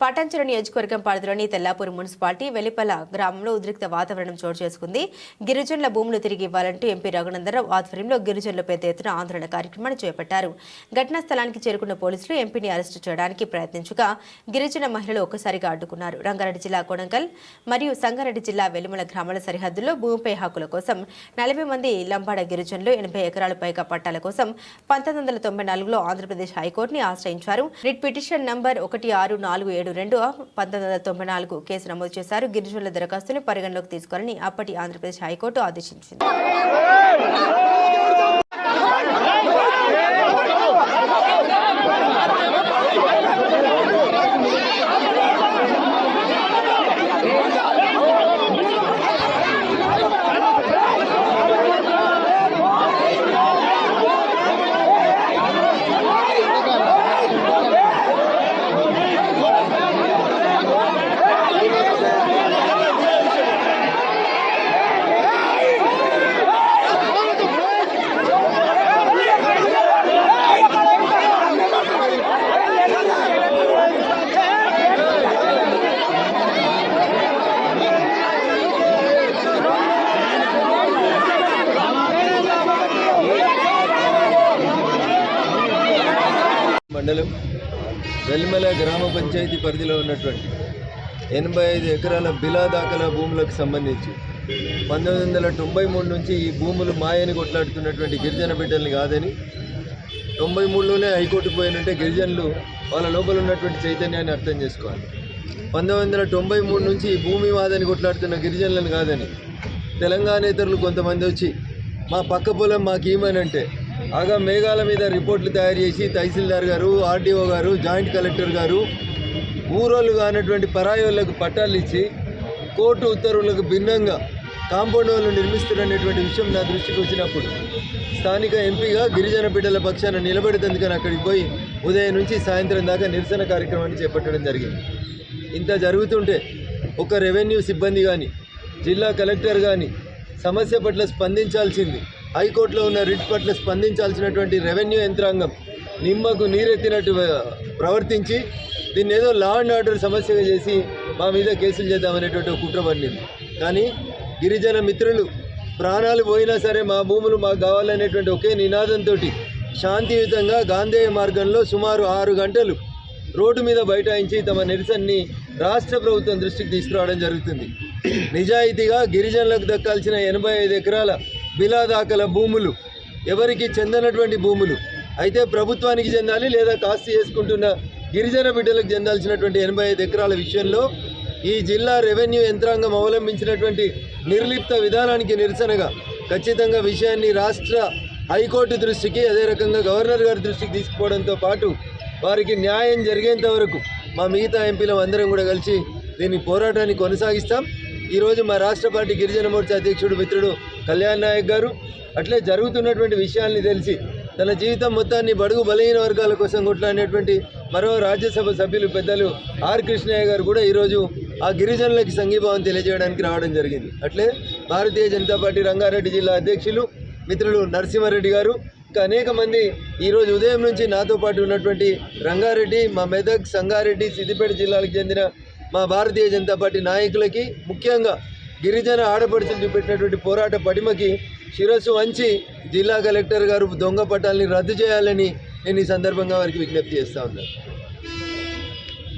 పటాంచెరు నియోజకవర్గం పరిధిలోని తెల్లాపూర్ మున్సిపాలిటీ వెలిపల గ్రామంలో ఉద్రిక్త వాతావరణం చోటు చేసుకుంది. గిరిజనుల భూములు తిరిగి ఇవ్వాలంటూ ఎంపీ రఘునందరావు ఆధ్వర్యంలో గిరిజనులు పెద్ద ఎత్తున ఆందోళన కార్యక్రమాన్ని చేపట్టారు. ఘటనా స్థలానికి చేరుకున్న పోలీసులు ఎంపీని అరెస్టు చేయడానికి ప్రయత్నించగా గిరిజన మహిళలు ఒక్కసారిగా అడ్డుకున్నారు. రంగారెడ్డి జిల్లా కొడంగల్ మరియు సంగారెడ్డి జిల్లా వెలుమల గ్రామాల సరిహద్దుల్లో భూమిపై హక్కుల కోసం నలభై మంది లంబాడ గిరిజనులు ఎనభై ఎకరాల పైగా పట్టాల కోసం పంతొమ్మిది వందల తొంభై నాలుగులో ఆంధ్రప్రదేశ్ హైకోర్టుని ఆశ్రయించారు. రిట్ పిటిషన్ నంబర్ ఒకటి ఆరు నాలుగు ఏడు రెండు పంతొమ్మిది వందల తొంభై నాలుగు కేసు నమోదు చేశారు. గిరిజనుల దరఖాస్తును పరిగణలోకి తీసుకోవాలని అప్పటి ఆంధ్రప్రదేశ్ హైకోర్టు ఆదేశించింది. మండలం వెల్మెల గ్రామ పంచాయతీ పరిధిలో ఉన్నటువంటి ఎనభై ఐదు ఎకరాల బిలా దాఖలా భూములకు సంబంధించి పంతొమ్మిది వందల తొంభై మూడు నుంచి ఈ భూములు మాయని కొట్లాడుతున్నటువంటి గిరిజన బిడ్డల్ని కాదని తొంభై మూడులోనే హైకోర్టు పోయినంటే గిరిజనులు వాళ్ళ లోపల ఉన్నటువంటి చైతన్యాన్ని అర్థం చేసుకోవాలి. పంతొమ్మిది వందల తొంభై మూడు నుంచి ఈ భూమి వాదని కొట్లాడుతున్న గిరిజనులను కాదని తెలంగాణేతరులు కొంతమంది వచ్చి మా పక్క పొలం మాకు ఇవ్వమనంటే ఆగా మేఘాల మీద రిపోర్ట్లు తయారు చేసి తహసీల్దార్ గారు ఆర్డీఓ గారు జాయింట్ కలెక్టర్ గారు ఊరోళ్ళు కానటువంటి పరాయి వాళ్ళకు పట్టాలు ఇచ్చి కోర్టు ఉత్తర్వులకు భిన్నంగా కాంపౌండ్ వాళ్ళు నిర్మిస్తున్నటువంటి విషయం నా దృష్టికి వచ్చినప్పుడు స్థానిక ఎంపీగా గిరిజన బిడ్డల పక్షాన నిలబెడుతుందుకని అక్కడికి పోయి ఉదయం నుంచి సాయంత్రం దాకా నిరసన కార్యక్రమాన్ని చేపట్టడం జరిగింది. ఇంత జరుగుతుంటే ఒక రెవెన్యూ సిబ్బంది కానీ జిల్లా కలెక్టర్ కానీ సమస్య పట్ల స్పందించాల్సింది హైకోర్టులో ఉన్న రిట్ పట్ల స్పందించాల్సినటువంటి రెవెన్యూ యంత్రాంగం నిమ్మకు నీరెత్తినట్టు ప్రవర్తించి దీన్ని ఏదో లా అండ్ ఆర్డర్ సమస్యగా చేసి మా మీద కేసులు చేద్దామనేటువంటి కుట్ర పండింది కానీ గిరిజన మిత్రులు ప్రాణాలు పోయినా సరే మా భూములు మాకు కావాలనేటువంటి ఒకే నినాదంతో శాంతియుతంగా గాంధేయ మార్గంలో సుమారు ఆరు గంటలు రోడ్డు మీద బైఠాయించి తమ నిరసనని రాష్ట్ర ప్రభుత్వం దృష్టికి తీసుకురావడం జరుగుతుంది. నిజాయితీగా గిరిజనులకు దక్కాల్సిన ఎనభై ఐదు ఎకరాల బిలాదాకల భూములు ఎవరికి చెందనటువంటి భూములు. అయితే ప్రభుత్వానికి చెందాలి లేదా కాస్త చేసుకుంటున్న గిరిజన బిడ్డలకు చెందాల్సినటువంటి ఎనభై ఐదు ఎకరాల విషయంలో ఈ జిల్లా రెవెన్యూ యంత్రాంగం అవలంబించినటువంటి నిర్లిప్త విధానానికి నిరసనగా ఖచ్చితంగా విషయాన్ని రాష్ట్ర హైకోర్టు దృష్టికి అదే రకంగా గవర్నర్ గారి దృష్టికి తీసుకుపోవడంతో పాటు వారికి న్యాయం జరిగేంత వరకు మా మిగతా ఎంపీలం అందరం కూడా కలిసి దీన్ని పోరాటాన్ని కొనసాగిస్తాం. ఈరోజు మా రాష్ట్ర పార్టీ గిరిజన మోర్చా అధ్యక్షుడు మిత్రుడు కళ్యాణ్ నాయక్ గారు అట్లే జరుగుతున్నటువంటి విషయాల్ని తెలిసి తన జీవితం మొత్తాన్ని బడుగు బలహీన వర్గాల కోసం కొట్లాడినటువంటి మరో రాజ్యసభ సభ్యులు పెద్దలు ఆర్ కృష్ణయ్య గారు కూడా ఈరోజు ఆ గిరిజనులకి సంఘీభావం తెలియజేయడానికి రావడం జరిగింది. అట్లే భారతీయ జనతా పార్టీ రంగారెడ్డి జిల్లా అధ్యక్షులు మిత్రులు నరసింహారెడ్డి గారు ఇంకా అనేక మంది ఈరోజు ఉదయం నుంచి నాతో పాటు ఉన్నటువంటి రంగారెడ్డి మా మెదక్ సంగారెడ్డి సిద్దిపేట జిల్లాలకు చెందిన మా భారతీయ జనతా పార్టీ నాయకులకి ముఖ్యంగా గిరిజన ఆడపడుచులు చూపెట్టినటువంటి పోరాట పడిమకి శిరస్సు వంచి జిల్లా కలెక్టర్ గారు దొంగ పట్టాలని రద్దు చేయాలని నేను ఈ సందర్భంగా వారికి విజ్ఞప్తి చేస్తూ ఉన్నాను.